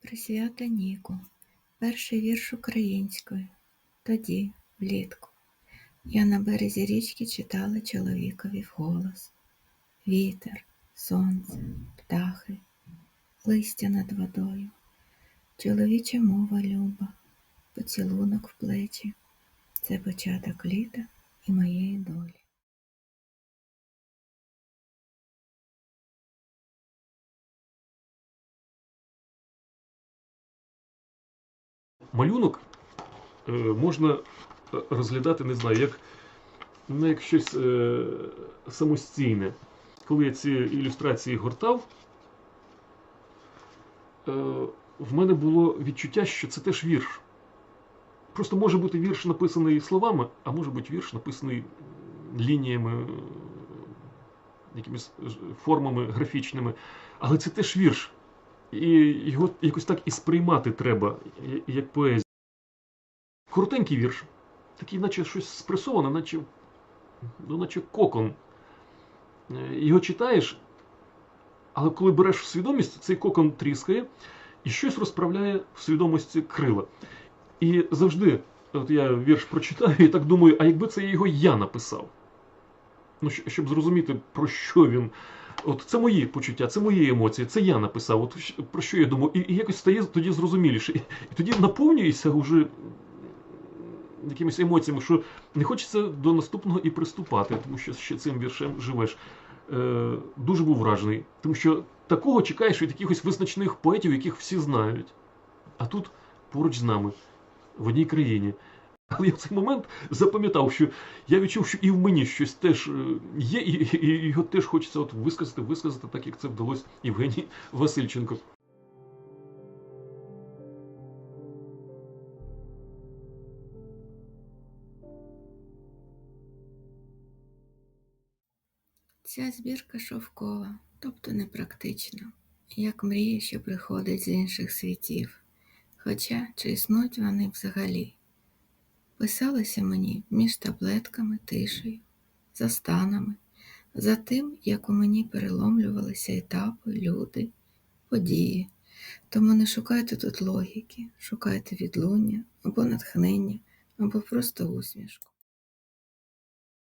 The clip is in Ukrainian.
Присвята Ніку. Перший вірш українською. Тоді, влітку. Я на березі річки читала чоловікові вголос. Вітер, сонце, птахи, листя над водою. Чоловіча мова люба, поцілунок в плечі. Це початок літа і моєї долі. Малюнок е, можна е, розглядати, не знаю, як, ну, як щось е, самостійне. Коли я ці ілюстрації гортав, в мене було відчуття, що це теж вірш. Просто може бути вірш написаний словами, а може бути вірш написаний лініями, якимись формами графічними. Але це теж вірш. І його якось так і сприймати треба, як поезію. Коротенький вірш, такий, наче щось спресоване, наче, ну, наче кокон. Е, Його читаєш, але коли береш в свідомість, цей кокон тріскає і щось розправляє в свідомості крила. І завжди, от я вірш прочитаю і так думаю, а якби це його я написав? Ну, щоб зрозуміти, про що він. От це мої почуття, це мої емоції, це я написав. От про що я думаю, і, і якось стає тоді зрозуміліше. І, тоді наповнюєшся вже якимись емоціями, що не хочеться до наступного і приступати, тому що ще цим віршем живеш. Е, дуже був вражений, тому що такого чекаєш від якихось визначних поетів, яких всі знають. А тут поруч з нами, в одній країні. Але я цей момент запам'ятав, що я відчув, що і в мені щось теж е, є, і, і, і його теж хочеться от висказати, висказати, так як це вдалося Євгенії Васильченко. Ця збірка шовкова, тобто непрактична, як мрія, що приходить з інших світів. Хоча чи існують вони взагалі? Писалося мені між таблетками, тишею, за станами, за тим, як у мені переломлювалися етапи, люди, події. Тому не шукайте тут логіки, шукайте відлуння або натхнення, або просто усмішку.